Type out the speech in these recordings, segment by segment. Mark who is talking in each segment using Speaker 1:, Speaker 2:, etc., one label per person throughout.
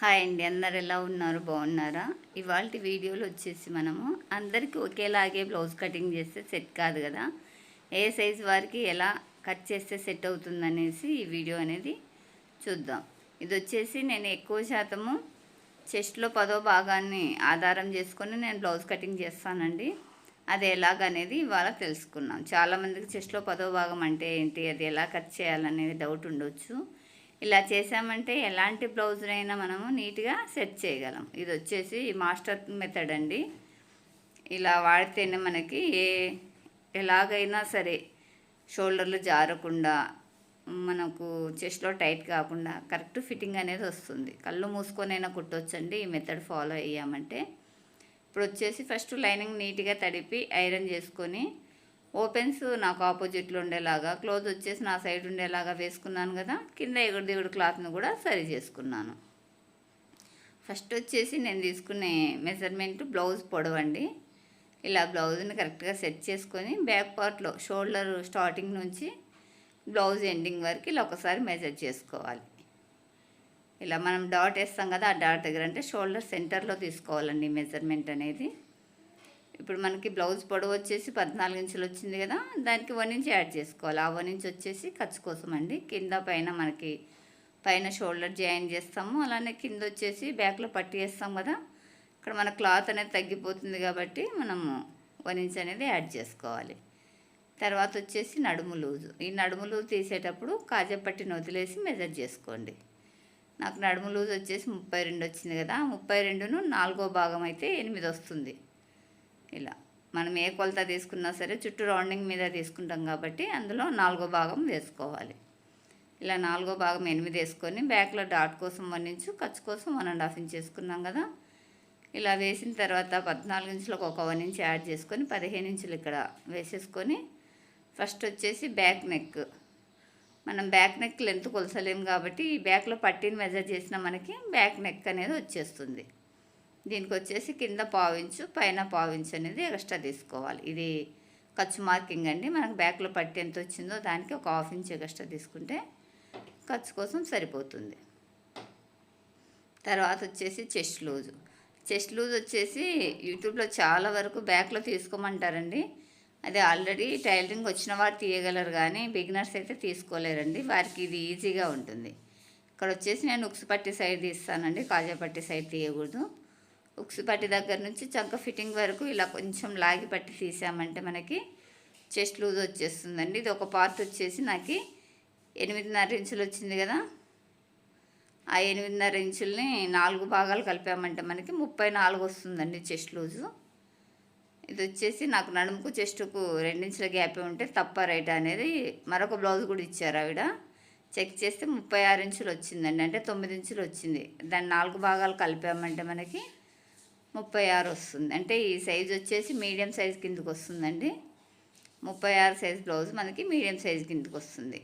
Speaker 1: Hi అండి అందరు ఎలా ఉన్నారు? బాగున్నారా? ఇవాళ వీడియోలో వచ్చేసి మనము అందరికీ ఒకేలాగే బ్లౌజ్ కటింగ్ చేస్తే సెట్ కాదు కదా? ఏ సైజ్ వారికి ఎలా కట్ చేస్తే సెట్ అవుతుందనేసి ఈ వీడియో అనేది చూద్దాం. ఇది వచ్చేసి నేను ఎక్కువ శాతము చెస్ట్లో పదో భాగాన్ని ఆధారం చేసుకొని నేను బ్లౌజ్ కటింగ్ చేస్తానండి. అది ఎలాగనేది ఇవాళ తెలుసుకున్నాం. చాలామందికి చెస్ట్లో పదో భాగం అంటే ఏంటి? అది ఎలా కట్ చేయాలనేది డౌట్ ఉండొచ్చు. ఇలా చేసామంటే ఎలాంటి బ్లౌజ్నైనా మనము నీట్గా సెట్ చేయగలం. ఇది వచ్చేసి మాస్టర్ మెథడ్ అండి. ఇలా వాడితేనే మనకి ఏ ఎలాగైనా సరే షోల్డర్లు జారకుండా మనకు చెస్ట్లో టైట్ కాకుండా కరెక్ట్ ఫిట్టింగ్ అనేది వస్తుంది. కళ్ళు మూసుకొనైనా కుట్టొచ్చండి. ఈ మెథడ్ ఫాలో అయ్యామంటే. ఇప్పుడు వచ్చేసి ఫస్ట్ లైనింగ్ నీట్గా తడిపి ఐరన్ చేసుకొని ఓపెన్స్ నాకు ఆపోజిట్లో ఉండేలాగా క్లోజ్ వచ్చేసి నా సైడ్ ఉండేలాగా వేసుకున్నాను కదా కింద ఎగుడు దిగుడు క్లాత్ను కూడా సరి చేసుకున్నాను. ఫస్ట్ వచ్చేసి నేను తీసుకునే మెజర్మెంట్ బ్లౌజ్ పొడవండి. ఇలా బ్లౌజ్ని కరెక్ట్గా సెట్ చేసుకొని బ్యాక్ పార్ట్లో షోల్డర్ స్టార్టింగ్ నుంచి బ్లౌజ్ ఎండింగ్ వరకు ఇలా ఒకసారి మెజర్ చేసుకోవాలి. ఇలా మనం డాట్ వేస్తాం కదా ఆ డాట్ దగ్గర అంటే షోల్డర్ సెంటర్లో తీసుకోవాలండి మెజర్మెంట్ అనేది. ఇప్పుడు మనకి బ్లౌజ్ పొడవు వచ్చేసి పద్నాలుగు ఇంచులు వచ్చింది కదా దానికి వన్ ఇంచ్ యాడ్ చేసుకోవాలి. ఆ వన్ ఇంచ్ వచ్చేసి ఖర్చు కోసం అండి. కింద పైన మనకి పైన షోల్డర్ జాయిన్ చేస్తాము. అలానే కింద వచ్చేసి బ్యాక్లో పట్టి వేస్తాం కదా ఇక్కడ మన క్లాత్ అనేది తగ్గిపోతుంది కాబట్టి మనము వన్ ఇంచ్ అనేది యాడ్ చేసుకోవాలి. తర్వాత వచ్చేసి నడుము లూజు. ఈ నడుము లూజు తీసేటప్పుడు కాజపట్టిని వదిలేసి మెజర్ చేసుకోండి. నాకు నడుము లూజ్ వచ్చేసి ముప్పై రెండు వచ్చింది కదా ముప్పై రెండును నాలుగో భాగం అయితే ఎనిమిది వస్తుంది. ఇలా మనం ఏ కొలత తీసుకున్నా సరే చుట్టూ రౌండింగ్ మీద తీసుకుంటాం కాబట్టి అందులో నాలుగో భాగం వేసుకోవాలి. ఇలా నాలుగో భాగం ఎనిమిది వేసుకొని బ్యాక్లో డాట్ కోసం వన్ ఇంచు ఖర్చు కోసం వన్ అండ్ హాఫ్ ఇంచ్ వేసుకున్నాం కదా. ఇలా వేసిన తర్వాత పద్నాలుగు ఇంచులకు ఒక వన్ ఇంచ్ యాడ్ చేసుకొని పదిహేను ఇంచులు ఇక్కడ వేసేసుకొని ఫస్ట్ వచ్చేసి బ్యాక్ నెక్. మనం బ్యాక్ నెక్ లెంత్ కొలసలేము కాబట్టి ఈ బ్యాక్లో పట్టిని మెజర్ చేసిన మనకి బ్యాక్ నెక్ అనేది వచ్చేస్తుంది. దీనికి వచ్చేసి కింద పావించు పైన పావించు అనేది ఎక్స్ట్రా తీసుకోవాలి. ఇది ఖర్చు మార్కింగ్ అండి. మనకు బ్యాక్లో పట్టి ఎంత వచ్చిందో దానికి ఒక హాఫ్ ఇంచ్ ఎక్స్ట్రా తీసుకుంటే ఖర్చు కోసం సరిపోతుంది. తర్వాత వచ్చేసి చెస్ట్ లూజు. చెస్ట్ లూజ్ వచ్చేసి యూట్యూబ్లో చాలా వరకు బ్యాక్లో తీసుకోమంటారండి. అది ఆల్రెడీ టైలరింగ్ వచ్చిన వారు తీయగలరు కానీ బిగినర్స్ అయితే తీసుకోలేరండి. వారికి ఇది ఈజీగా ఉంటుంది. ఇక్కడ వచ్చేసి నేను ఉక్సు పట్టి సైడ్ తీస్తానండి. కాజా పట్టి సైడ్ తీయకూడదు. ఉక్స్ పట్టి దగ్గర నుంచి చంక ఫిట్టింగ్ వరకు ఇలా కొంచెం లాగి పట్టి తీసామంటే మనకి చెస్ట్ లూజ్ వచ్చేస్తుందండి. ఇది ఒక పార్ట్ వచ్చేసి నాకు ఎనిమిదిన్నర ఇంచులు వచ్చింది కదా. ఆ ఎనిమిదిన్నర ఇంచుల్ని నాలుగు భాగాలు కలిపామంటే మనకి ముప్పై నాలుగు వస్తుందండి చెస్ట్ లూజు. ఇది వచ్చేసి నాకు నడుముకు చెస్టుకు రెండించుల గ్యాప్ ఉంటే తప్ప రైట్ అనేది మరొక బ్లౌజ్ కూడా ఇచ్చారు ఆవిడ. చెక్ చేస్తే ముప్పై ఆరు ఇంచులు వచ్చిందండి. అంటే తొమ్మిది ఇంచులు వచ్చింది. దాన్ని నాలుగు భాగాలు కలిపామంటే మనకి ముప్పై ఆరు వస్తుంది. అంటే ఈ సైజ్ వచ్చేసి మీడియం సైజ్ కిందకి వస్తుందండి. ముప్పై ఆరు సైజ్ బ్లౌజ్ మనకి మీడియం సైజ్ కిందకి వస్తుంది.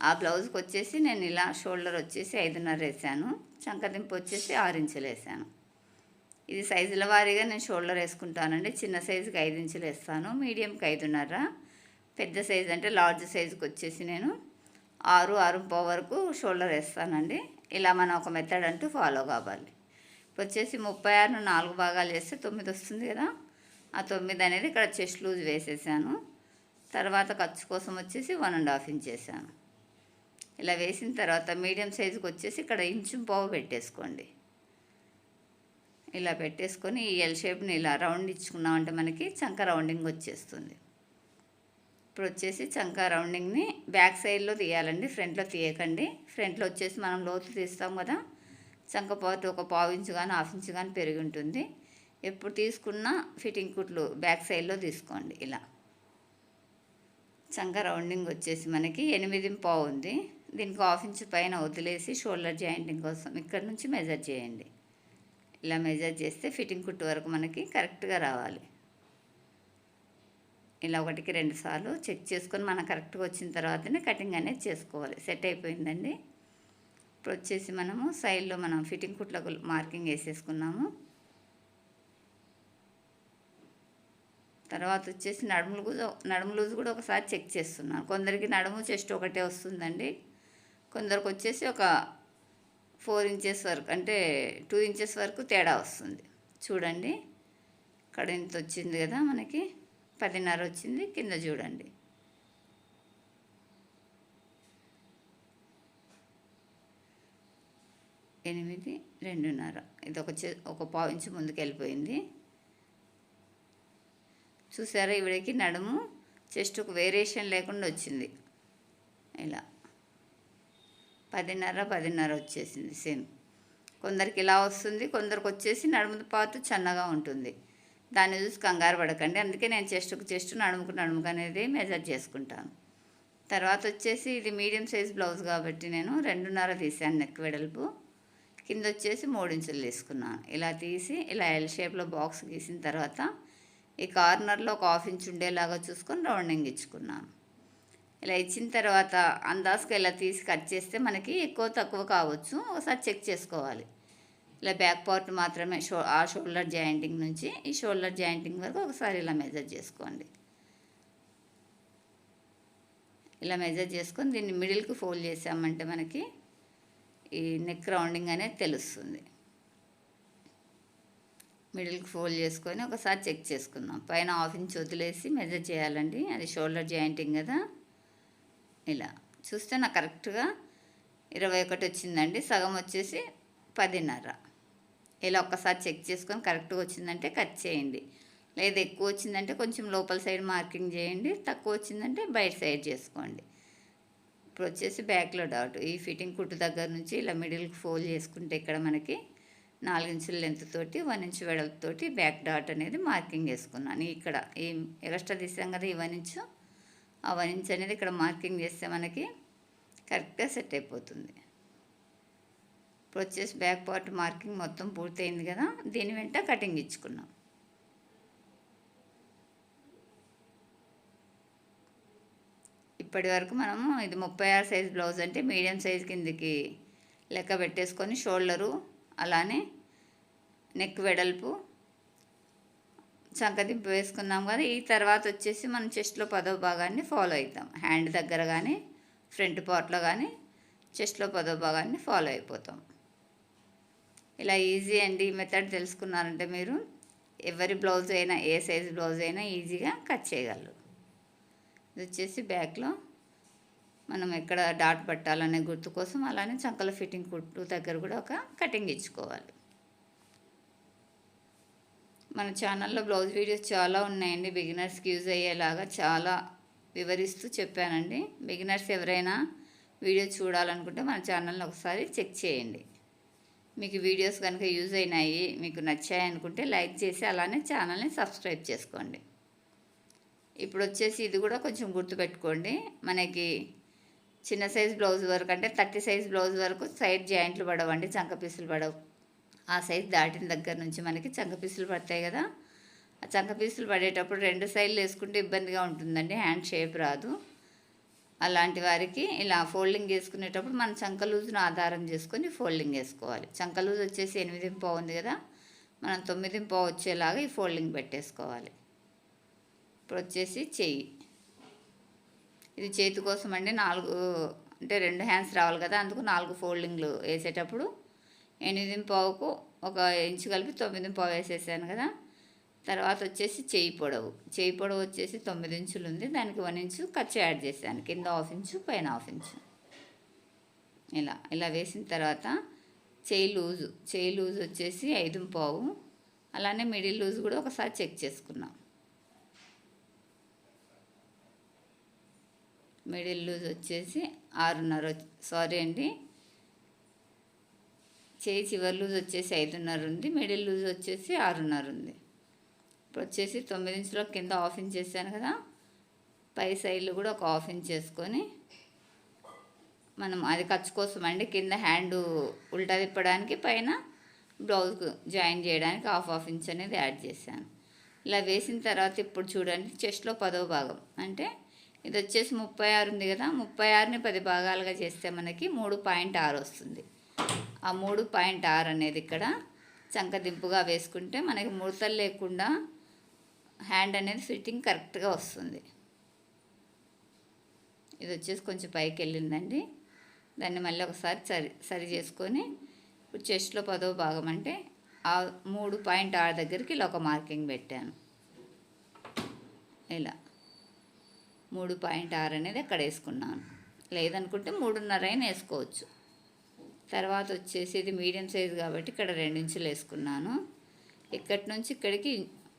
Speaker 1: ఆ బ్లౌజ్కి వచ్చేసి నేను ఇలా షోల్డర్ వచ్చేసి ఐదున్నర వేసాను. చంకదింపు వచ్చేసి ఆరు ఇంచులు వేసాను. ఇది సైజుల వారీగా నేను షోల్డర్ వేసుకుంటానండి. చిన్న సైజుకి ఐదు ఇంచులు వేస్తాను. మీడియంకి ఐదున్నర. పెద్ద సైజు అంటే లార్జ్ సైజుకి వచ్చేసి నేను ఆరు ఆరు పావు వరకు షోల్డర్ వేస్తానండి. ఇలా మనం ఒక మెథడ్ అంటూ ఫాలో కావాలి. వచ్చేసి ముప్పై ఆరును నాలుగు భాగాలు చేస్తే తొమ్మిది వస్తుంది కదా. ఆ తొమ్మిది అనేది ఇక్కడ చెస్ట్ లూజ్ వేసేసాను. తర్వాత ఖర్చు కోసం వచ్చేసి వన్ అండ్ హాఫ్ ఇంచ్ వేసాను ఇలా వేసిన తర్వాత మీడియం సైజుకి వచ్చేసి ఇక్కడ ఇంచు పావు పెట్టేసుకోండి. ఇలా పెట్టేసుకొని ఈ ఎల్ షేప్ని ఇలా రౌండ్ ఇచ్చుకున్నామంటే మనకి చంక రౌండింగ్ వచ్చేస్తుంది. ఇప్పుడు వచ్చేసి చంక రౌండింగ్ని బ్యాక్ సైడ్లో తీయాలండి ఫ్రంట్లో తీయకండి. ఫ్రంట్లో వచ్చేసి మనం లోతు తీస్తాం కదా. చంక ఒక పావు ఇంచు కానీ హాఫ్ ఇంచు కానీ పెరిగి ఉంటుంది ఎప్పుడు తీసుకున్న ఫిట్టింగ్ కుట్లు బ్యాక్ సైడ్లో తీసుకోండి ఇలా. చంక రౌండింగ్ వచ్చేసి మనకి ఎనిమిది పావు ఉంది. దీనికి హాఫ్ ఇంచు పైన వదిలేసి షోల్డర్ జాయింటింగ్ కోసం ఇక్కడ నుంచి మెజర్ చేయండి. ఇలా మెజర్ చేస్తే ఫిట్టింగ్ కుట్టు వరకు మనకి కరెక్ట్గా రావాలి. ఇలా ఒకటికి రెండు సార్లు చెక్ చేసుకొని మనం కరెక్ట్గా వచ్చిన తర్వాతనే కటింగ్ అనేది చేసుకోవాలి. సెట్ అయిపోయిందండి. ఇప్పుడు వచ్చేసి మనము సైడ్లో మనం ఫిట్టింగ్ కుట్లకు మార్కింగ్ వేసేసుకున్నాము. తర్వాత వచ్చేసి నడుములు లూజ్ నడుము లూజ్ కూడా ఒకసారి చెక్ చేస్తున్నాను కొందరికి నడుము చెస్ట్ ఒకటే వస్తుందండి. కొందరికి వచ్చేసి ఒక ఫోర్ ఇంచెస్ వరకు అంటే టూ ఇంచెస్ వరకు తేడా వస్తుంది. చూడండి. ఇక్కడ ఇంత వచ్చింది కదా మనకి. పదిన్నర వచ్చింది. కింద చూడండి. ఎనిమిది రెండున్నర. ఇది ఒక చె ఒక పావు ఇంచు ముందుకు వెళ్ళిపోయింది చూసారా ఇవిడికి నడుము చెస్ట్కు ఒక వేరియేషన్ లేకుండా వచ్చింది. ఇలా. పదిన్నర పదిన్నర వచ్చేసింది సేమ్. కొందరికి ఇలా వస్తుంది కొందరికి వచ్చేసి నడుము పాటు చన్నగా ఉంటుంది. దాన్ని చూసి కంగారు పడకండి. అందుకే నేను చెస్ట్కు చెస్ట్ నడుముకు నడుముకు అనేది మెజర్ చేసుకుంటాను. తర్వాత వచ్చేసి ఇది మీడియం సైజ్ బ్లౌజ్ కాబట్టి నేను రెండున్నర తీసాను నెక్ వెడల్పు. కింద వచ్చేసి మూడు ఇంచులు తీసుకున్నాను. ఇలా తీసి ఇలా ఎల్ షేప్లో బాక్స్ గీసిన తర్వాత ఈ కార్నర్లో ఒక హాఫ్ ఇంచ్ ఉండేలాగా చూసుకొని రౌండింగ్ ఇచ్చుకున్నాను. ఇలా ఇచ్చిన తర్వాత అందాజుగా ఇలా తీసి కట్ చేస్తే మనకి ఎక్కువ తక్కువ కావచ్చు. ఒకసారి చెక్ చేసుకోవాలి. ఇలా బ్యాక్ పార్ట్ మాత్రమే షో ఆ షోల్డర్ జాయింటింగ్ నుంచి ఈ షోల్డర్ జాయింటింగ్ వరకు ఒకసారి ఇలా మెజర్ చేసుకోండి. ఇలా మెజర్ చేసుకొని దీన్ని మిడిల్కి ఫోల్డ్ చేసామంటే మనకి ఈ నెక్ రౌండింగ్ అనేది తెలుస్తుంది. మిడిల్కి ఫోల్డ్ చేసుకొని ఒకసారి చెక్ చేసుకుందాం. పైన హాఫ్ ఇంచ్ వదిలేసి మెజర్ చేయాలండి. అది షోల్డర్ జాయింటింగ్ కదా. ఇలా. చూస్తే నాకు కరెక్ట్గా ఇరవై ఒకటి వచ్చిందండి. సగం వచ్చేసి పదిన్నర. ఇలా ఒక్కసారి చెక్ చేసుకొని కరెక్ట్గా వచ్చిందంటే కట్ చేయండి. లేదా ఎక్కువ వచ్చిందంటే కొంచెం లోపల సైడ్ మార్కింగ్ చేయండి. తక్కువ వచ్చిందంటే బయట సైడ్ చేసుకోండి. ఇప్పుడు వచ్చేసి బ్యాక్లో డాట్ ఈ ఫిట్టింగ్ కుట్టు దగ్గర నుంచి ఇలా మిడిల్కి ఫోల్డ్ చేసుకుంటే ఇక్కడ మనకి నాలుగు ఇంచుల లెంత్ తోటి వన్ ఇంచు వెడల్పుతోటి బ్యాక్ డాట్ అనేది మార్కింగ్ వేసుకున్నాను. ఇక్కడ ఈ ఎక్స్ట్రా తీసాం కదా ఈ వన్ ఇంచు ఆ వన్ ఇంచ్ అనేది ఇక్కడ మార్కింగ్ చేస్తే మనకి కరెక్ట్గా సెట్ అయిపోతుంది. ఇప్పుడు వచ్చేసి బ్యాక్ పార్ట్ మార్కింగ్ మొత్తం పూర్తయింది కదా దీని వెంట కటింగ్ ఇచ్చుకున్నాం. ఇప్పటి వరకు మనము ఇది ముప్పై ఆరు సైజ్ బ్లౌజ్ అంటే మీడియం సైజ్ కిందికి లెక్క పెట్టేసుకొని షోల్డరు అలానే నెక్ వెడల్పు చంకదింపు వేసుకున్నాం కదా ఈ తర్వాత వచ్చేసి మనం చెస్ట్లో పదో భాగాన్ని ఫాలో అవుతాం హ్యాండ్ దగ్గర కానీ ఫ్రంట్ పార్ట్లో కానీ చెస్ట్లో పదో భాగాన్ని ఫాలో అయిపోతాం. ఇలా ఈజీ అండి ఈ మెథడ్ తెలుసుకున్నారంటే మీరు ఎవరి బ్లౌజ్ అయినా ఏ సైజ్ బ్లౌజ్ అయినా ఈజీగా కట్ చేయగలరు. ఇది వచ్చేసి బ్యాక్లో మనం ఎక్కడ డాట్ పట్టాలనే గుర్తు కోసం అలానే చంకల ఫిట్టింగ్ కుట్టు దగ్గర కూడా ఒక కటింగ్ ఇచ్చుకోవాలి. మన ఛానల్లో బ్లౌజ్ వీడియోస్ చాలా ఉన్నాయండి. బిగినర్స్కి యూజ్ అయ్యేలాగా చాలా వివరిస్తూ చెప్పానండి. బిగినర్స్ ఎవరైనా వీడియో చూడాలనుకుంటే మన ఛానల్ని ఒకసారి చెక్ చేయండి. మీకు వీడియోస్ కనుక యూజ్ అయినాయి మీకు నచ్చాయి అనుకుంటే లైక్ చేసి అలానే ఛానల్ని సబ్స్క్రైబ్ చేసుకోండి. ఇప్పుడు వచ్చేసి ఇది కూడా కొంచెం గుర్తుపెట్టుకోండి. మనకి చిన్న సైజ్ బ్లౌజ్ వరకు అంటే థర్టీ సైజ్ బ్లౌజ్ వరకు సైడ్ జాయింట్లు పడవండి చంక పీసులు పడవు. ఆ సైజ్ దాటిన దగ్గర నుంచి మనకి చంక పీసులు పడతాయి కదా. ఆ చంక పీసులు పడేటప్పుడు రెండు సైడ్లు వేసుకుంటే ఇబ్బందిగా ఉంటుందండి హ్యాండ్ షేప్ రాదు. అలాంటి వారికి ఇలా ఫోల్డింగ్ చేసుకునేటప్పుడు మన చంక లూజును ఆధారం చేసుకొని ఫోల్డింగ్ వేసుకోవాలి. చంక లూజ్ వచ్చేసి ఎనిమిది పావు ఉంది కదా మనం తొమ్మిది పావు వచ్చేలాగా ఈ ఫోల్డింగ్ పెట్టేసుకోవాలి. ఇప్పుడు వచ్చేసి చెయ్యి. ఇది చేతి కోసం అండి నాలుగు అంటే రెండు హ్యాండ్స్ రావాలి కదా అందుకు నాలుగు ఫోల్డింగ్లు వేసేటప్పుడు ఎనిమిది పావుకు ఒక ఇంచు కలిపి తొమ్మిది పావు వేసేసాను కదా. తర్వాత వచ్చేసి చేయి పొడవు. చేయి పొడవు వచ్చేసి తొమ్మిది ఇంచులు ఉంది. దానికి వన్ ఇంచు ఖర్చు యాడ్ చేశాను. కింద హాఫ్ ఇంచు పైన హాఫ్ ఇంచు. ఇలా ఇలా వేసిన తర్వాత చేయి లూజు. చేయి లూజ్ వచ్చేసి ఐదు పావు. అలానే మిడిల్ లూజ్ కూడా ఒకసారి చెక్ చేసుకున్నాం. మిడిల్ లూజ్ వచ్చేసి ఆరున్నర సారీ అండి. చేయి చివరి లూజ్ వచ్చేసి ఐదున్నర ఉంది మిడిల్ లూజ్ వచ్చేసి ఆరున్నర ఉంది. ఇప్పుడు వచ్చేసి తొమ్మిది ఇంచులో కింద హాఫ్ ఇంచ్ చేశాను కదా పై సైడ్లు కూడా ఒక హాఫ్ ఇంచ్ చేసుకొని మనం అది ఖర్చు కోసం అండి కింద హ్యాండ్ ఉల్టా తిప్పడానికి పైన బ్లౌజ్కు జాయిన్ చేయడానికి హాఫ్ హాఫ్ ఇంచ్ అనేది యాడ్ చేశాను. ఇలా వేసిన తర్వాత ఇప్పుడు చూడండి చెస్ట్లో పదో భాగం అంటే ఇది వచ్చేసి ముప్పై ఆరు ఉంది కదా. ముప్పై ఆరుని పది భాగాలుగా చేస్తే మనకి మూడు పాయింట్ ఆరు వస్తుంది. ఆ మూడు పాయింట్ ఆరు అనేది ఇక్కడ చంకదింపుగా వేసుకుంటే మనకి ముడతలు లేకుండా హ్యాండ్ అనేది ఫిట్టింగ్ కరెక్ట్గా వస్తుంది. ఇది వచ్చేసి కొంచెం పైకి వెళ్ళిందండి. దాన్ని మళ్ళీ ఒకసారి సరి సరి చేసుకొని ఇప్పుడు చెస్ట్లో పదో భాగం అంటే ఆ మూడు పాయింట్ ఆరు దగ్గరికి ఇలా ఒక మార్కింగ్ పెట్టాను. ఇలా. మూడు పాయింట్ ఆరు అనేది అక్కడ వేసుకున్నాను. లేదనుకుంటే మూడున్నర అయినా వేసుకోవచ్చు. తర్వాత వచ్చేసి ఇది మీడియం సైజ్ కాబట్టి ఇక్కడ రెండు ఇంచులు వేసుకున్నాను. ఇక్కడి నుంచి ఇక్కడికి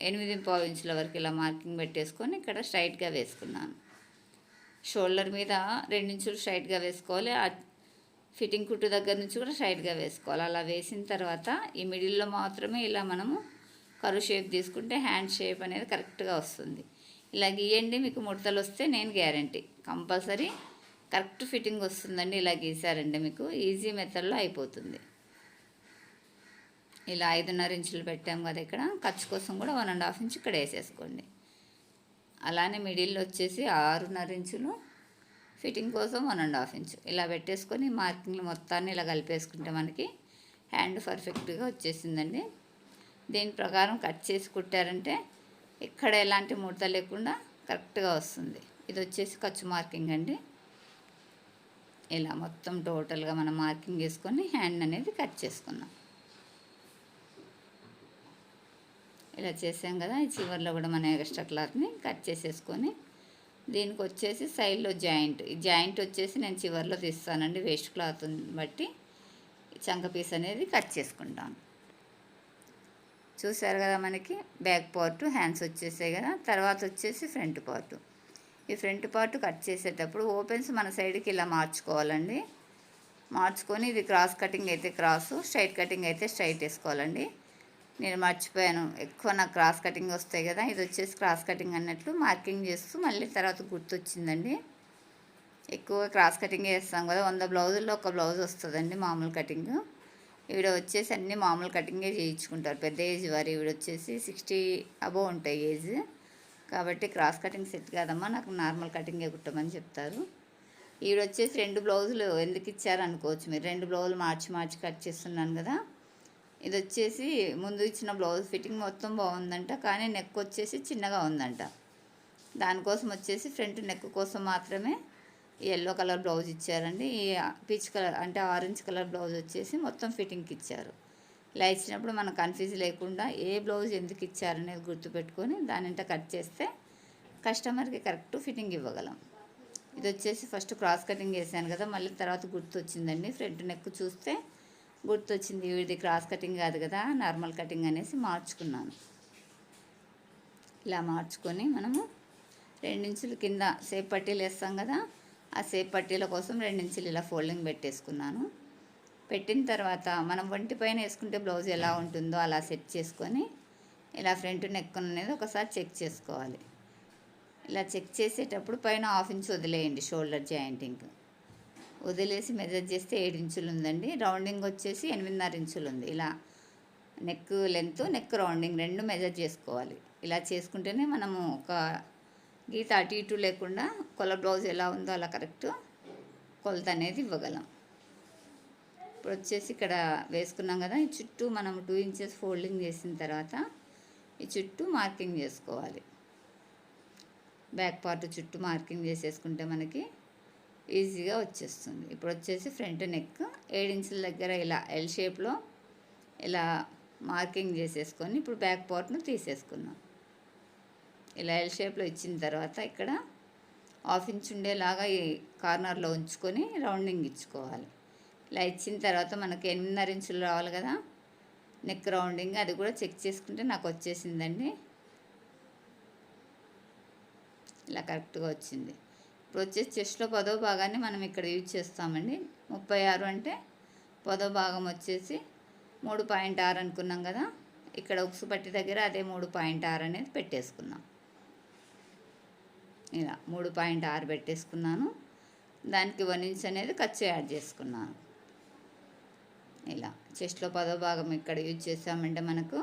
Speaker 1: ఎనిమిది పావు ఇంచుల వరకు ఇలా మార్కింగ్ పెట్టేసుకొని ఇక్కడ స్ట్రైట్గా వేసుకున్నాను. షోల్డర్ మీద రెండు ఇంచులు స్ట్రైట్గా వేసుకోవాలి. ఆ ఫిట్టింగ్ కుట్టు దగ్గర నుంచి కూడా స్ట్రైట్గా వేసుకోవాలి. అలా వేసిన తర్వాత ఈ మిడిల్లో మాత్రమే ఇలా మనము కరు షేప్ తీసుకుంటే హ్యాండ్ షేప్ అనేది కరెక్ట్గా వస్తుంది. ఇలా గీయండి మీకు ముడతలు వస్తే నేను గ్యారంటీ. కంపల్సరీ కరెక్ట్ ఫిట్టింగ్ వస్తుందండి ఇలా గీసారండి మీకు. ఈజీ మెథడ్లో అయిపోతుంది. ఇలా ఐదున్నర ఇంచులు పెట్టాము కదా ఇక్కడ. ఖర్చు కోసం కూడా వన్ అండ్ హాఫ్ ఇంచ్ ఇక్కడ వేసేసుకోండి. అలానే మిడిల్లో వచ్చేసి ఆరున్నర ఇంచులు ఫిట్టింగ్ కోసం వన్ అండ్ హాఫ్ ఇంచ్. ఇలా పెట్టేసుకొని మార్కింగ్లు మొత్తాన్ని ఇలా కలిపేసుకుంటే మనకి హ్యాండ్ పర్ఫెక్ట్గా వచ్చేసిందండి. దీని ప్రకారం కట్ చేసి కుట్టారంటే ఎక్కడ ఎలాంటి ముడత లేకుండా కరెక్ట్గా వస్తుంది. ఇది వచ్చేసి ఖర్చు మార్కింగ్ అండి. ఇలా మొత్తం టోటల్గా మనం మార్కింగ్ వేసుకొని హ్యాండ్ అనేది కట్ చేసుకున్నాం ఇలా చేసాం కదా ఈ చివర్లో కూడా మన ఎక్స్ట్రా క్లాత్ని కట్ చేసేసుకొని దీనికి వచ్చేసి సైడ్లో జాయింట్. ఈ జాయింట్ వచ్చేసి నేను చివర్లో తీస్తానండి వేస్ట్ క్లాత్ బట్టి. చంక పీస్ అనేది కట్ చేసుకుంటాను. చూసారు కదా మనకి బ్యాక్ పార్ట్ హ్యాండ్స్ వచ్చేసాయి కదా తర్వాత వచ్చేసి ఫ్రంట్ పార్ట్. ఈ ఫ్రంట్ పార్ట్ కట్ చేసేటప్పుడు ఓపెన్స్ మన సైడ్కి ఇలా మార్చుకోవాలండి. మార్చుకొని ఇది క్రాస్ కటింగ్ అయితే క్రాసు స్ట్రైట్ కటింగ్ అయితే స్ట్రైట్ వేసుకోవాలండి. నేను మర్చిపోయాను ఎక్కువ నాకు క్రాస్ కటింగ్ వస్తాయి కదా ఇది వచ్చేసి క్రాస్ కటింగ్ అన్నట్లు మార్కింగ్ చేస్తూ మళ్ళీ తర్వాత గుర్తొచ్చిందండి. ఎక్కువ క్రాస్ కటింగ్ చేస్తాం కదా వంద బ్లౌజుల్లో ఒక బ్లౌజ్ వస్తుందండి మామూలు కటింగ్. ఈవిడ వచ్చేసి అన్ని మామూలు కటింగే చేయించుకుంటారు. పెద్ద ఏజ్ వారు ఈవిడ వచ్చేసి సిక్స్టీ అబోవ్ ఉంటాయి ఏజ్. కాబట్టి క్రాస్ కటింగ్ సెట్ కాదమ్మా నాకు నార్మల్ కటింగే కుట్టమని చెప్తారు. ఈవిడ వచ్చేసి రెండు బ్లౌజులు ఎందుకు ఇచ్చారు అనుకోవచ్చు మీరు. రెండు బ్లౌజులు మార్చి మార్చి కట్ చేస్తున్నాను కదా. ఇది వచ్చేసి ముందు ఇచ్చిన బ్లౌజ్ ఫిట్టింగ్ మొత్తం బాగుందంట కానీ నెక్ వచ్చేసి చిన్నగా ఉందంట. దానికోసం వచ్చేసి ఫ్రంట్ నెక్ కోసం మాత్రమే ఎల్లో కలర్ బ్లౌజ్ ఇచ్చారండి. ఈ పీచ్ కలర్ అంటే ఆరెంజ్ కలర్ బ్లౌజ్ వచ్చేసి మొత్తం ఫిట్టింగ్కి ఇచ్చారు. ఇలా ఇచ్చినప్పుడు మనం కన్ఫ్యూజ్ లేకుండా ఏ బ్లౌజ్ ఎందుకు ఇచ్చారనేది గుర్తుపెట్టుకొని దానింట కట్ చేస్తే కస్టమర్కి కరెక్ట్ ఫిట్టింగ్ ఇవ్వగలం. ఇది వచ్చేసి ఫస్ట్ క్రాస్ కటింగ్ చేశాను కదా మళ్ళీ తర్వాత గుర్తు వచ్చిందండి ఫ్రంట్ నెక్ చూస్తే గుర్తొచ్చింది వీడిది క్రాస్ కటింగ్ కాదు కదా నార్మల్ కటింగ్ అనేసి మార్చుకున్నాను. ఇలా మార్చుకొని మనము రెండించులు కింద సేపు పట్టీలు వేస్తాం కదా ఆ సేప్ పట్టీల కోసం రెండించులు ఇలా ఫోల్డింగ్ పెట్టేసుకున్నాను. పెట్టిన తర్వాత మనం ఒంటి పైన వేసుకుంటే బ్లౌజ్ ఎలా ఉంటుందో అలా సెట్ చేసుకొని ఇలా ఫ్రంట్ నెక్ అనేది ఒకసారి చెక్ చేసుకోవాలి. ఇలా చెక్ చేసేటప్పుడు పైన హాఫ్ ఇంచ్ వదిలేయండి షోల్డర్ జాయింటింగ్. వదిలేసి మెజర్ చేస్తే ఏడు ఇంచులు ఉందండి. రౌండింగ్ వచ్చేసి ఎనిమిదిన్నర ఇంచులు ఉంది. ఇలా నెక్ లెంత్ నెక్ రౌండింగ్ రెండు మెజర్ చేసుకోవాలి. ఇలా చేసుకుంటేనే మనము ఒక గీత అటు ఇటు లేకుండా కొల బ్లౌజ్ ఎలా ఉందో అలా కరెక్ట్ కొలత అనేది ఇవ్వగలం. ఇప్పుడు వచ్చేసి ఇక్కడ వేసుకున్నాం కదా ఈ చుట్టూ మనం టూ ఇంచెస్ ఫోల్డింగ్ చేసిన తర్వాత ఈ చుట్టూ మార్కింగ్ చేసుకోవాలి. బ్యాక్ పార్ట్ చుట్టూ మార్కింగ్ చేసేసుకుంటే మనకి ఈజీగా వచ్చేస్తుంది. ఇప్పుడు వచ్చేసి ఫ్రంట్ నెక్ ఇంచుల దగ్గర ఇలా ఎల్ షేప్లో ఇలా మార్కింగ్ చేసేసుకొని ఇప్పుడు బ్యాక్ పార్ట్ను తీసేసుకున్నాం ఇలా ఎల్ షేప్లో ఇచ్చిన తర్వాత ఇక్కడ హాఫ్ ఇంచ్ ఉండేలాగా ఈ కార్నర్లో ఉంచుకొని రౌండింగ్ ఇచ్చుకోవాలి. ఇలా ఇచ్చిన తర్వాత మనకి ఎనిమిదిన్నర ఇంచులు రావాలి కదా. నెక్ రౌండింగ్ అది కూడా చెక్ చేసుకుంటే నాకు వచ్చేసిందండి. ఇలా కరెక్ట్గా వచ్చింది. ఇప్పుడు వచ్చేసి చెస్ట్లో పదో భాగాన్ని మనం ఇక్కడ యూజ్ చేస్తామండి. ముప్పై ఆరు అంటే పదో భాగం వచ్చేసి మూడు పాయింట్ ఆరు అనుకున్నాం కదా. ఇక్కడ ఉక్సు పట్టి దగ్గర అదే మూడు పాయింట్ ఆరు అనేది పెట్టేసుకున్నాం ఇలా మూడు పాయింట్ ఆరు పెట్టేసుకున్నాను. దానికి వన్ ఇంచ్ అనేది ఖర్చు యాడ్ చేసుకున్నాను. ఇలా చెస్ట్లో పదో భాగం ఇక్కడ యూజ్ చేసామంటే మనకు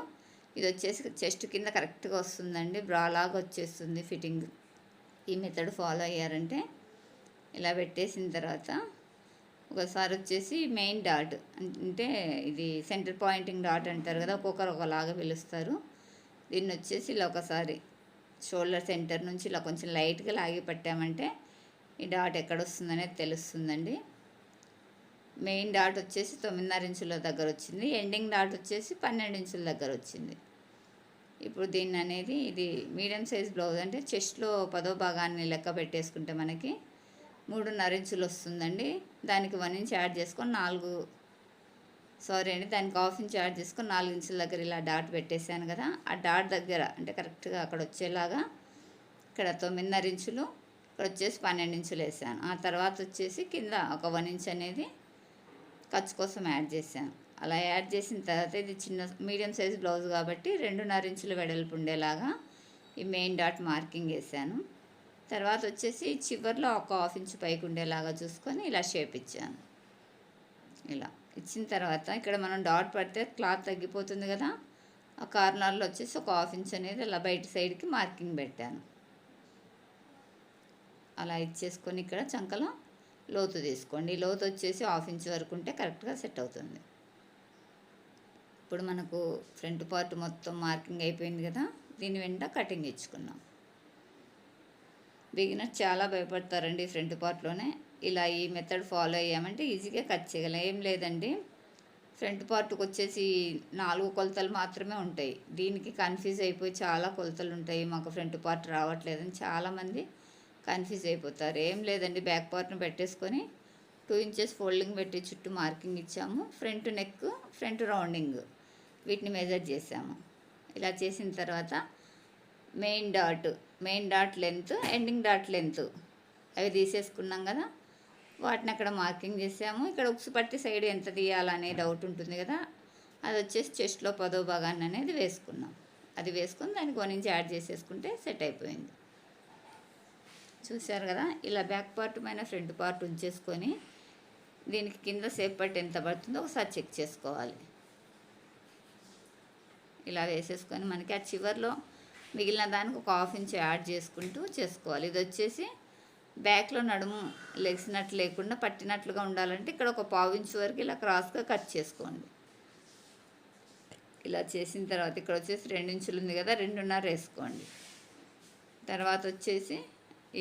Speaker 1: ఇది వచ్చేసి చెస్ట్ కింద కరెక్ట్గా వస్తుందండి. బ్రాలాగా వచ్చేస్తుంది ఫిట్టింగ్. ఈ మెథడ్ ఫాలో అయ్యారంటే ఇలా పెట్టేసిన తర్వాత ఒకసారి వచ్చేసి మెయిన్ డాట్ అంటే ఇది సెంటర్ పాయింటింగ్ డాట్ అంటారు కదా ఒక్కొక్కరు ఒకలాగా పిలుస్తారు. దీన్ని వచ్చేసి ఇలా ఒకసారి షోల్డర్ సెంటర్ నుంచి ఇలా కొంచెం లైట్గా లాగి పట్టామంటే ఈ డాట్ ఎక్కడ వస్తుందనేది తెలుస్తుందండి. మెయిన్ డాట్ వచ్చేసి తొమ్మిదిన్నర ఇంచుల దగ్గర వచ్చింది. ఎండింగ్ డాట్ వచ్చేసి పన్నెండు ఇంచుల దగ్గర వచ్చింది. ఇప్పుడు దీన్ని అనేది ఇది మీడియం సైజ్ బ్లౌజ్ అంటే చెస్ట్లో పదో భాగాన్ని లెక్క పెట్టేసుకుంటే మనకి మూడున్నర ఇంచులు వస్తుందండి దానికి వన్ ఇంచ్ యాడ్ చేసుకొని నాలుగు సారీ అండి దానికి హాఫ్ ఇంచ్ యాడ్ చేసుకొని నాలుగు ఇంచుల దగ్గర ఇలా డాట్ పెట్టేశాను కదా ఆ డాట్ దగ్గర అంటే కరెక్ట్గా అక్కడ వచ్చేలాగా ఇక్కడ తొమ్మిదిన్నర ఇంచులు ఇక్కడ వచ్చేసి పన్నెండు ఇంచులు వేసాను. ఆ తర్వాత వచ్చేసి కింద ఒక వన్ ఇంచ్ అనేది ఖర్చు కోసం యాడ్ చేశాను. అలా యాడ్ చేసిన తర్వాత ఇది చిన్న మీడియం సైజ్ బ్లౌజ్ కాబట్టి రెండున్నర ఇంచులు వెడల్పు ఉండేలాగా ఈ మెయిన్ డాట్ మార్కింగ్ వేసాను. తర్వాత వచ్చేసి చివర్లో ఒక హాఫ్ ఇంచ్ పైకి ఉండేలాగా చూసుకొని ఇలా షేప్ ఇచ్చాను. ఇలా. ఇచ్చిన తర్వాత ఇక్కడ మనం డాట్ పడితే క్లాత్ తగ్గిపోతుంది కదా ఆ కార్నర్లో వచ్చేసి ఒక హాఫ్ ఇంచ్ అనేది అలా బయట సైడ్కి మార్కింగ్ పెట్టాను. అలా ఇచ్చేసుకొని ఇక్కడ చంకలో లోతు తీసుకోండి. లోతు వచ్చేసి హాఫ్ ఇంచ్ వరకు ఉంటే కరెక్ట్గా సెట్ అవుతుంది. ఇప్పుడు మనకు ఫ్రంట్ పార్ట్ మొత్తం మార్కింగ్ అయిపోయింది కదా దీని వెంట కటింగ్ ఇచ్చుకున్నాం బిగినర్ చాలా భయపడతారండి ఫ్రంట్ పార్ట్లోనే. ఇలా ఈ మెథడ్ ఫాలో అయ్యామంటే ఈజీగా కట్ చేయగలం. ఏం లేదండి. ఫ్రంట్ పార్ట్కి వచ్చేసి నాలుగు కొలతలు మాత్రమే ఉంటాయి. దీనికి కన్ఫ్యూజ్ అయిపోయి చాలా కొలతలు ఉంటాయి. మాకు ఫ్రంట్ పార్ట్ రావట్లేదని చాలామంది కన్ఫ్యూజ్ అయిపోతారు. ఏం లేదండి. బ్యాక్ పార్ట్ను పెట్టేసుకొని టూ ఇంచెస్ ఫోల్డింగ్ పెట్టి చుట్టూ మార్కింగ్ ఇచ్చాము. ఫ్రంట్ నెక్ ఫ్రంట్ రౌండింగ్ వీటిని మెజర్ చేసాము ఇలా చేసిన తర్వాత main dot main dot length ending dot length అవి తీసేసుకున్నాం కదా. వాటిని అక్కడ మార్కింగ్ చేసాము. ఇక్కడ ఉక్సు పట్టి సైడ్ ఎంత తీయాలనే డౌట్ ఉంటుంది కదా. అది వచ్చేసి చెస్ట్లో పదో భాగాన్ని అనేది వేసుకున్నాం. అది వేసుకొని దానికి వన్ ఇంచ్ యాడ్ చేసేసుకుంటే సెట్ అయిపోయింది. చూశారు కదా? ఇలా బ్యాక్ పార్ట్ పైన ఫ్రంట్ పార్ట్ ఉంచేసుకొని దీనికి కింద సేప్ పట్టి ఎంత పడుతుందో ఒకసారి చెక్ చేసుకోవాలి. ఇలా వేసేసుకొని మనకి ఆ చివర్లో మిగిలిన దానికి ఒక హాఫ్ ఇంచ్ యాడ్ చేసుకుంటూ చేసుకోవాలి. ఇది వచ్చేసి బ్యాక్లో నడుము లెగిసినట్లు లేకుండా పట్టినట్లుగా ఉండాలంటే ఇక్కడ ఒక పావు ఇంచు వరకు ఇలా క్రాస్గా కట్ చేసుకోండి. ఇలా చేసిన తర్వాత ఇక్కడ వచ్చేసి రెండు ఇంచులు ఉంది కదా రెండున్నర వేసుకోండి. తర్వాత వచ్చేసి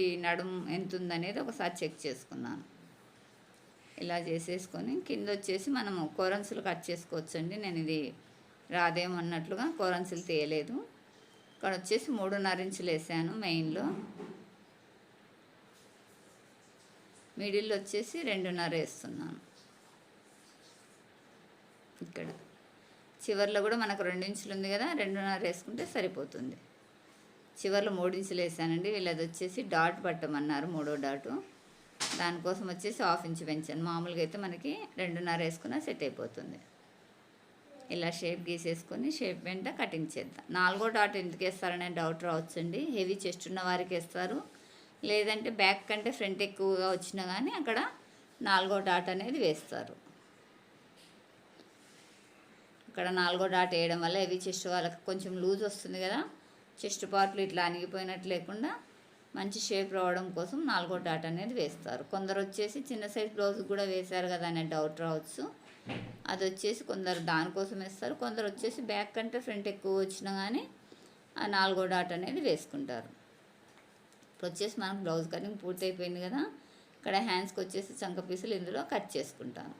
Speaker 1: ఈ నడుము ఎంత ఉందనేది ఒకసారి చెక్ చేసుకున్నాను ఇలా చేసేసుకొని కింద వచ్చేసి మనము కోరన్సులు కట్ చేసుకోవచ్చండి. నేను ఇది రాదేమో అన్నట్లుగా కోరన్సులు తీయలేదు. ఇక్కడ వచ్చేసి మూడున్నర ఇంచులు వేసాను మెయిన్లో. మిడిల్లో వచ్చేసి రెండున్నర వేస్తున్నాను. ఇక్కడ. చివర్లో కూడా మనకు రెండించులు ఉంది కదా రెండున్నర వేసుకుంటే సరిపోతుంది. చివర్లో మూడించులు వేసానండి. వీళ్ళది వచ్చేసి డాట్ పట్టమన్నారు మూడో డాటు. దానికోసం వచ్చేసి హాఫ్ ఇంచ్ పెంచాను. మామూలుగా అయితే మనకి రెండున్నర వేసుకున్నా సెట్ అయిపోతుంది. ఇలా షేప్ గీసేసుకొని షేప్ వెంట కటింగ్ చేద్దాం. నాలుగో డాట్ ఎందుకు వేస్తారనే డౌట్ రావచ్చండి. హెవీ చెస్ట్ ఉన్న వారికి వేస్తారు. లేదంటే బ్యాక్ కంటే ఫ్రంట్ ఎక్కువగా వచ్చినా కానీ అక్కడ నాలుగో డాట్ అనేది వేస్తారు. ఇక్కడ నాలుగో డాట్ వేయడం వల్ల హెవీ చెస్ట్ వాళ్ళకి కొంచెం లూజ్ వస్తుంది కదా. చెస్ట్ పార్ట్లు ఇట్లా అణిగిపోయినట్టు లేకుండా మంచి షేప్ రావడం కోసం నాలుగో డాట్ అనేది వేస్తారు. కొందరు వచ్చేసి చిన్న సైజ్ బ్లౌజ్ కూడా వేశారు కదా అనే డౌట్ రావచ్చు. అది వచ్చేసి కొందరు దానికోసం వేస్తారు. కొందరు వచ్చేసి బ్యాక్ కంటే ఫ్రంట్ ఎక్కువ వచ్చినా కానీ ఆ నాలుగో డాట్ అనేది వేసుకుంటారు. ఇప్పుడు వచ్చేసి మనకు బ్లౌజ్ కటింగ్ పూర్తి అయిపోయింది కదా ఇక్కడ హ్యాండ్స్కి వచ్చేసి చంక పీసులు ఇందులో కట్ చేసుకుంటాను.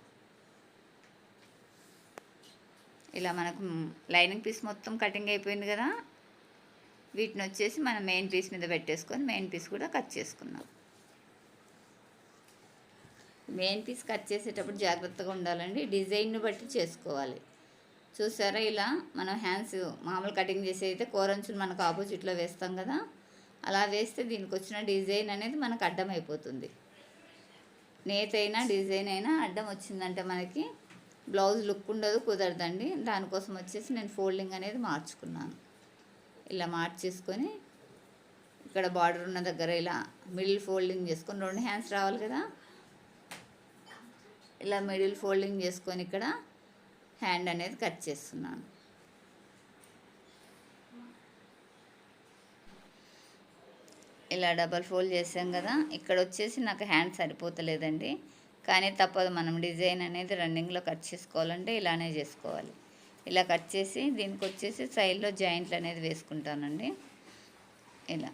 Speaker 1: ఇలా మనకు లైనింగ్ పీస్ మొత్తం కటింగ్ అయిపోయింది కదా వీటిని వచ్చేసి మనం మెయిన్ పీస్ మీద పెట్టేసుకొని మెయిన్ పీస్ కూడా కట్ చేసుకున్నాం మెయిన్ పీస్ కట్ చేసేటప్పుడు జాగ్రత్తగా ఉండాలండి డిజైన్ను బట్టి చేసుకోవాలి. చూసారా ఇలా మనం హ్యాండ్స్ మామూలు కటింగ్ చేసి అయితే కోరంచులు మనకు ఆపోజిట్లో వేస్తాం కదా అలా వేస్తే దీనికి వచ్చిన డిజైన్ అనేది మనకు అడ్డం అయిపోతుంది అయినా డిజైన్ అయినా అడ్డం వచ్చిందంటే మనకి బ్లౌజ్ లుక్ ఉండదు కుదరదండి. దానికోసం వచ్చేసి నేను ఫోల్డింగ్ అనేది మార్చుకున్నాను. ఇలా మార్చేసుకొని ఇక్కడ బార్డర్ ఉన్న దగ్గర ఇలా మిడిల్ ఫోల్డింగ్ చేసుకొని రెండు హ్యాండ్స్ రావాలి కదా. ఇలా మిడిల్ ఫోల్డింగ్ చేసుకొని ఇక్కడ హ్యాండ్ అనేది కట్ చేస్తున్నాను. ఇలా డబల్ ఫోల్డ్ చేసాం కదా ఇక్కడ వచ్చేసి నాకు హ్యాండ్ సరిపోతలేదండి. కానీ తప్పదు మనం డిజైన్ అనేది రన్నింగ్లో కట్ చేసుకోవాలంటే ఇలానే చేసుకోవాలి. ఇలా కట్ చేసి దీనికి వచ్చేసి సైడ్లో జాయింట్లు అనేది వేసుకుంటానండి. ఇలా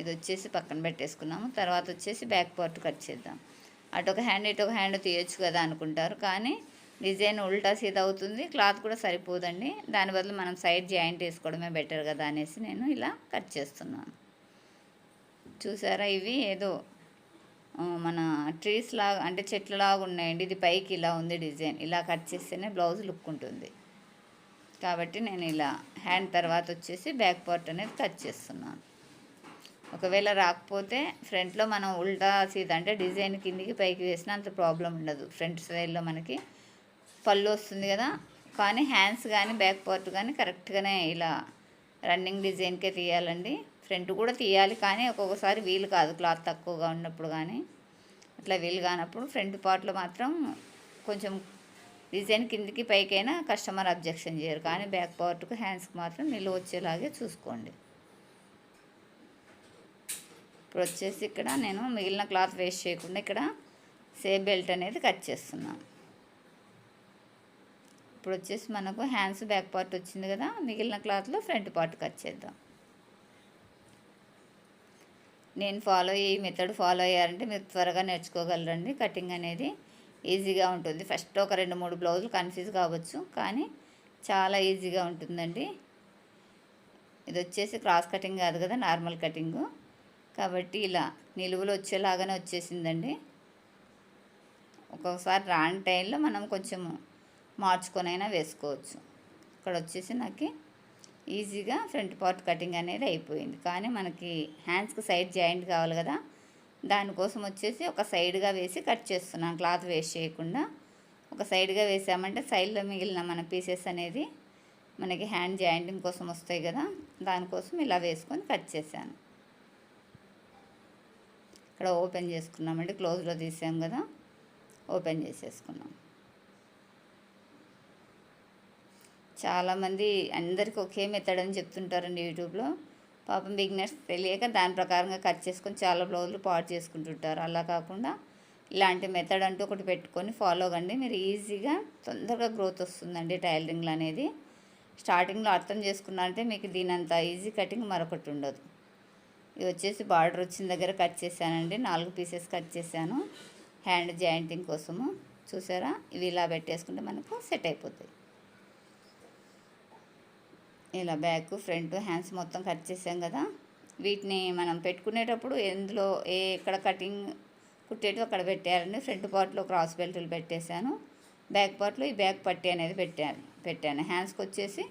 Speaker 1: ఇది వచ్చేసి పక్కన పెట్టేసుకున్నాము. తర్వాత వచ్చేసి బ్యాక్ పార్ట్ కట్ చేద్దాం. అటు ఒక హ్యాండ్ ఇటు ఒక హ్యాండ్ తీయొచ్చు కదా అనుకుంటారు. కానీ డిజైన్ ఉల్టా సీదా అవుతుంది క్లాత్ కూడా సరిపోదండి. దాని బదులు మనం సైడ్ జాయింట్ వేసుకోవడమే బెటర్ కదా అనేసి నేను ఇలా కట్ చేస్తున్నాను. చూసారా ఇవి? ఏదో మన ట్రీస్ లాగా అంటే చెట్లు లాగా ఉన్నాయండి. ఇది పైకి ఇలా ఉంది డిజైన్. ఇలా కట్ చేస్తేనే బ్లౌజ్ లుక్ ఉంటుంది. కాబట్టి నేను ఇలా హ్యాండ్ తర్వాత వచ్చేసి బ్యాక్ పార్ట్ అనేది కట్ చేస్తున్నాను. ఒకవేళ రాకపోతే ఫ్రంట్లో మనం ఉల్టా సీదా అంటే డిజైన్ కిందికి పైకి వేసినా అంత ప్రాబ్లం ఉండదు. ఫ్రంట్ సైడ్లో మనకి పళ్ళు వస్తుంది కదా. కానీ హ్యాండ్స్ కానీ బ్యాక్ పార్ట్ కానీ కరెక్ట్గానే ఇలా రన్నింగ్ డిజైన్కే తీయాలండి. ఫ్రంట్ కూడా తీయాలి కానీ ఒక్కొక్కసారి వీలు కాదు క్లాత్ తక్కువగా ఉన్నప్పుడు కానీ. అట్లా వీలు కానప్పుడు ఫ్రంట్ పార్ట్లో మాత్రం కొంచెం డిజైన్ కిందికి పైకైనా కస్టమర్ అబ్జెక్షన్ చేయరు కానీ బ్యాక్ పార్ట్కు హ్యాండ్స్కి మాత్రం నిలువ వచ్చేలాగే చూసుకోండి. ఇప్పుడు వచ్చేసి ఇక్కడ నేను మిగిలిన క్లాత్ వేస్ట్ చేయకుండా ఇక్కడ సేఫ్ బెల్ట్ అనేది కట్ చేస్తున్నాను ఇప్పుడు వచ్చేసి మనకు హ్యాండ్స్ బ్యాక్ పార్ట్ వచ్చింది కదా మిగిలిన క్లాత్లో ఫ్రంట్ పార్ట్ కట్ చేద్దాం. నేను ఫాలో ఈ మెథడ్ ఫాలో అయ్యారంటే మీరు త్వరగా నేర్చుకోగలరండి. కటింగ్ అనేది ఈజీగా ఉంటుంది. ఫస్ట్ ఒక రెండు మూడు బ్లౌజులు కన్ఫ్యూజ్ కావచ్చు కానీ చాలా ఈజీగా ఉంటుందండి. ఇది వచ్చేసి క్రాస్ కటింగ్ కాదు కదా నార్మల్ కటింగు కాబట్టి ఇలా నిలువులు వచ్చేలాగానే వచ్చేసిందండి. ఒక్కొక్కసారి రాని టైంలో మనం కొంచెం మార్చుకొనైనా వేసుకోవచ్చు. ఇక్కడ వచ్చేసి నాకు ఈజీగా ఫ్రంట్ పార్ట్ కటింగ్ అనేది అయిపోయింది. కానీ మనకి హ్యాండ్స్కి సైడ్ జాయింట్ కావాలి కదా దానికోసం వచ్చేసి ఒక సైడ్గా వేసి కట్ చేస్తున్నాను క్లాత్ వేస్ట్ చేయకుండా ఒక సైడ్గా వేసామంటే సైడ్లో మిగిలిన మన పీసెస్ అనేది మనకి హ్యాండ్ జాయింటింగ్ కోసం వస్తాయి కదా దానికోసం ఇలా వేసుకొని కట్ చేశాను. ఇక్కడ ఓపెన్ చేసుకున్నామండి క్లోజ్లో తీసాం కదా ఓపెన్ చేసేసుకున్నాం. చాలామంది అందరికీ ఒకే మెథడ్ అని చెప్తుంటారండి యూట్యూబ్లో. పాపం బిగినర్స్ తెలియక దాని ప్రకారంగా కట్ చేసుకొని చాలా బ్లౌజులు పాడు చేసుకుంటుంటారు. అలా కాకుండా ఇలాంటి మెథడ్ అంటూ ఒకటి పెట్టుకొని ఫాలో కండి. మీరు ఈజీగా తొందరగా గ్రోత్ వస్తుందండి టైలరింగ్లో అనేది. స్టార్టింగ్లో అర్థం చేసుకున్నారంటే మీకు దీని అంత ఈజీ కటింగ్ మరొకటి ఉండదు. ఇది వచ్చేసి బార్డర్ వచ్చిన దగ్గర కట్ చేశానండి. నాలుగు పీసెస్ కట్ చేశాను. హ్యాండ్ జాయింటింగ్ కోసము. చూసారా? ఇవి ఇలా పెట్టేసుకుంటే మనకు సెట్ అయిపోతాయి. ఇలా బ్యాక్ ఫ్రంట్ హ్యాండ్స్ మొత్తం కట్ చేసాం కదా. వీటిని మనం పెట్టుకునేటప్పుడు ఎందులో ఏ ఎక్కడ కటింగ్ కుట్టేటివి అక్కడ పెట్టేయాలని ఫ్రంట్ పార్ట్లో క్రాస్ బెల్ట్లు పెట్టేశాను. బ్యాక్ పార్ట్లో ఈ బ్యాక్ పట్టీ అనేది పెట్టాను పెట్టాను. హ్యాండ్స్కి వచ్చేసి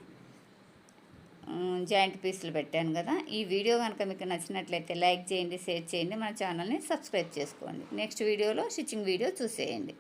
Speaker 1: జాయింట్ పీసులు పెట్టాను కదా. ఈ వీడియో కనుక మీకు నచ్చినట్లయితే లైక్ చేయండి షేర్ చేయండి. మన ఛానల్ని సబ్స్క్రైబ్ చేసుకోండి. నెక్స్ట్ వీడియోలో స్టిచ్చింగ్ వీడియో చూసేయండి.